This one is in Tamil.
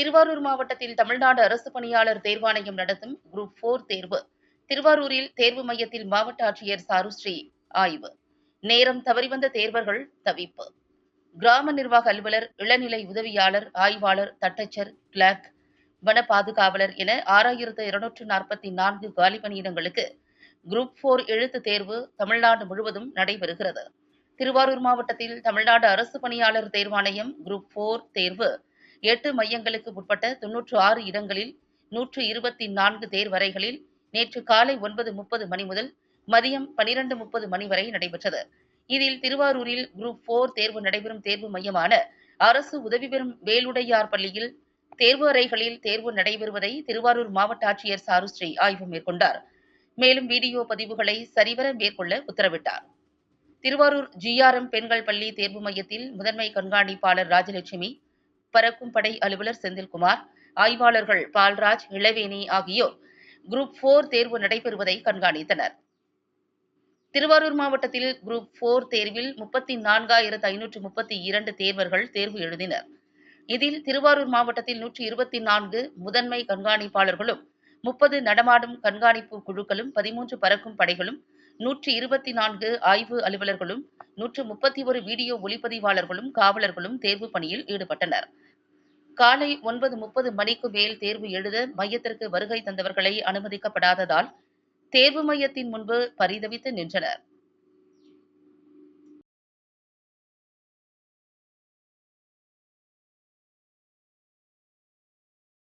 திருவாரூர் மாவட்டத்தில் தமிழ்நாடு அரசு பணியாளர் தேர்வாணையம் நடத்தும் குரூப் போர் தேர்வு. திருவாரூரில் தேர்வு மையத்தில் மாவட்ட ஆட்சியர் சாருஸ்ரீ ஆய்வு. நேரம் தவறி வந்த தேர்வர்கள் தவிப்பு. கிராம நிர்வாக அலுவலர் இளநிலை உதவியாளர் ஆய்வாளர் தட்டச்சர் கிளாக் வன பாதுகாவலர் என ஆறாயிரத்து இருநூற்று நாற்பத்தி நான்கு காலி பணியிடங்களுக்கு குரூப் போர் எழுத்து தேர்வு தமிழ்நாடு முழுவதும் நடைபெறுகிறது. திருவாரூர் மாவட்டத்தில் தமிழ்நாடு அரசு பணியாளர் தேர்வாணையம் குரூப் போர் தேர்வு எட்டு மையங்களுக்கு உட்பட்ட தொன்னூற்று ஆறு இடங்களில் நூற்று இருபத்தி நான்கு தேர்வறைகளில் நேற்று காலை ஒன்பது முப்பது மணி முதல் மதியம் பனிரெண்டு முப்பது மணி வரை நடைபெற்றது. இதில் திருவாரூரில் குரூப் போர் தேர்வு நடைபெறும் தேர்வு மையமான அரசு உதவி பெறும் வேலுடையார் பள்ளியில் தேர்வு அறைகளில் தேர்வு நடைபெறுவதை திருவாரூர் மாவட்ட ஆட்சியர் சாருஸ்ரீ ஆய்வு மேற்கொண்டார். மேலும் வீடியோ பதிவுகளை சரிவர மேற்கொள்ள உத்தரவிட்டார். திருவாரூர் ஜிஆர்எம் பெண்கள் பள்ளி தேர்வு மையத்தில் முதன்மை கண்காணிப்பாளர் ராஜலட்சுமி பறக்கும் படை அலுவலர் செந்தில்குமார் ஆய்வாளர்கள் பால்ராஜ் இளவேணி ஆகியோர் குரூப் போர் தேர்வு நடைபெறுவதை கண்காணித்தனர். திருவாரூர் மாவட்டத்தில் குரூப் போர் தேர்வில் முப்பத்தி நான்காயிரத்து ஐநூற்று முப்பத்தி இரண்டு தேர்வர்கள் தேர்வு எழுதினர். இதில் திருவாரூர் மாவட்டத்தில் நூற்றி இருபத்தி நான்கு முதன்மை கண்காணிப்பாளர்களும் முப்பது நடமாடும் கண்காணிப்பு குழுக்களும் பதிமூன்று பறக்கும் படைகளும் நூற்றி இருபத்தி நான்கு ஆய்வு அலுவலர்களும் நூற்று முப்பத்தி ஒரு வீடியோ ஒளிப்பதிவாளர்களும் காவலர்களும் தேர்வு பணியில் ஈடுபட்டனர். காலை ஒன்பது முப்பது மணிக்கு மேல் தேர்வு எழுத மையத்திற்கு வருகை தந்தவர்களை அனுமதிக்கப்படாததால் தேர்வு மையத்தின் முன்பு பரிதவித்து நின்றனர்.